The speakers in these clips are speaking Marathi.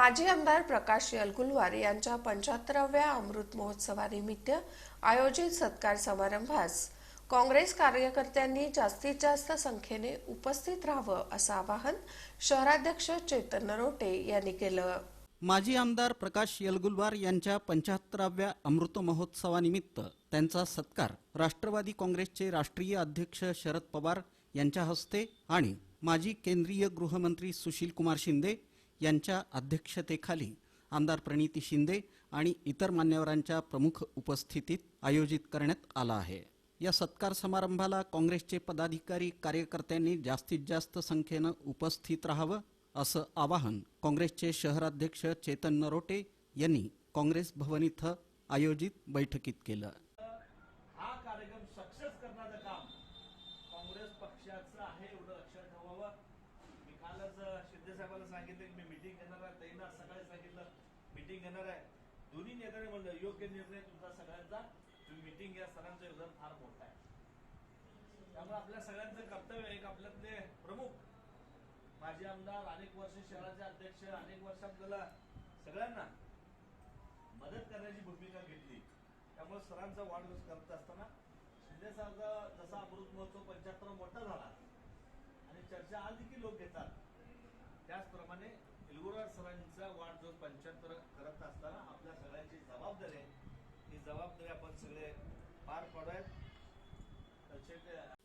माजी आमदार प्रकाश यलगुलवार यांच्या पंच्याहत्तराव्या अमृत महोत्सवानिमित्त आयोजित सत्कार समारंभास काँग्रेस कार्यकर्त्यांनी जास्तीत जास्त संख्येने उपस्थित राहावं असं आवाहन शहराध्यक्ष चेतन नरोटे यांनी केलं. माजी आमदार प्रकाश यलगुलवार यांच्या पंच्याहत्तराव्या अमृत महोत्सवानिमित्त त्यांचा सत्कार राष्ट्रवादी काँग्रेसचे राष्ट्रीय अध्यक्ष शरद पवार यांच्या हस्ते आणि माजी केंद्रीय गृहमंत्री सुशील कुमार शिंदे यांच्या अध्यक्षतेखाली आमदार प्रणिती शिंदे आणि इतर मान्यवरांच्या प्रमुख उपस्थितीत आयोजित करण्यात आला आहे. या सत्कार समारंभाला काँग्रेसचे पदाधिकारी कार्यकर्त्यांनी जास्तीत जास्त संख्येनं उपस्थित राहावं असं आवाहन काँग्रेसचे शहराध्यक्ष चेतन नरोटे यांनी काँग्रेस भवन इथं आयोजित बैठकीत केलं. हा कार्यक्रम सक्सेस करण्याचं काम काँग्रेस पक्षाचं आहे एवढं लक्षात ठेवावं. मी कालच साहेबांना सांगितलं की मी मिटिंग घेणार आहे त्यांना सकाळी सांगितलं मिटिंग घेणार आहे. दोन्ही नेत्याने म्हणलं योग्य निर्णय तुमचा सगळ्यांचा तुम्ही मिटिंग घ्या सरांचं योगदान फार मोठं आहे. त्यामुळे आपल्या सगळ्यांचं कर्तव्य आहे की आपल्यातले प्रमुख माजी आमदार अनेक वर्ष शहराचे अध्यक्ष अनेक वर्ष आपल्याला सगळ्यांना मदत करण्याची भूमिका घेतली. त्यामुळे सरांचा वाढदिवस करत असताना शिंदे साहेबचा जसा अमृत महोत्सव पंच्याहत्तर मोठा झाला आणि चर्चा आज देखील लोक घेतात. त्याचप्रमाणे इलगुरार सरांचा वाढदिवस पंच्याहत्तर करत असताना आपल्या सगळ्यांची जबाबदारी आहे. ही जबाबदारी आपण सगळे पार पाडूयात.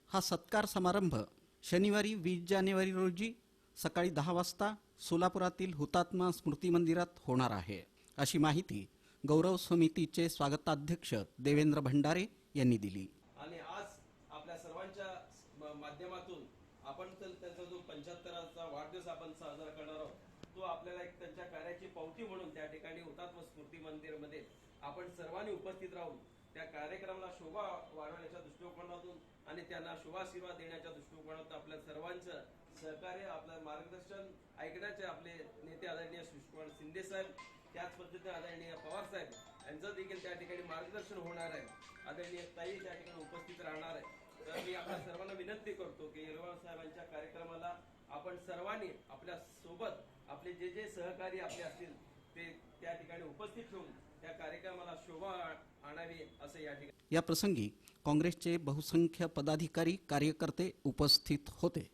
हा सत्कार समारंभ शनिवारी वीस जानेवारी रोजी सकाळी दहा वाजता सोलापुरातील हुतात्मा स्मृती मंदिरात होणार आहे. अशी माहिती गौरव समितीचे स्वागताध्यक्ष देवेंद्र भंडारे यांनी दिली. आणि आज आपल्या सर्वांच्या माध्यमातून आपण तर त्यांचा जो पंच्याहत्तराचा वाढदिवस आपण साजरा करणार आहोत तो आपल्याला एक त्यांच्या कार्याची पावती म्हणून त्या ठिकाणी हुतात्म स्मृती मंदिरमध्ये आपण सर्वांनी उपस्थित राहून त्या कार्यक्रमाला शोभा वाढवण्याच्या दृष्टिकोनातून आणि त्यांना शुभाशीर्वाद देण्याच्या दृष्टिकोनातून आपल्या सर्वांचं सहकार्य आपलं मार्गदर्शन ऐकण्याचे आपले नेते आदरणीय सुषकुमार शिंदे साहेब त्याच पद्धतीने आदरणीय पवार साहेब यांचं देखील त्या ठिकाणी मार्गदर्शन होणार आहे. आदरणीय ताई त्या ठिकाणी उपस्थित राहणार आहे. तर मी आपल्या सर्वांना विनंती करतो की येरवाळ साहेबांच्या कार्यक्रमाला आपण सर्वांनी आपल्यासोबत आपले जे जे सहकारी आपले असतील ते त्या ठिकाणी उपस्थित होऊन त्या कार्यक्रमाला शोभा आणावी असं या ठिकाणी या प्रसंगी काँग्रेसचे बहुसंख्य पदाधिकारी कार्यकर्ते उपस्थित होते.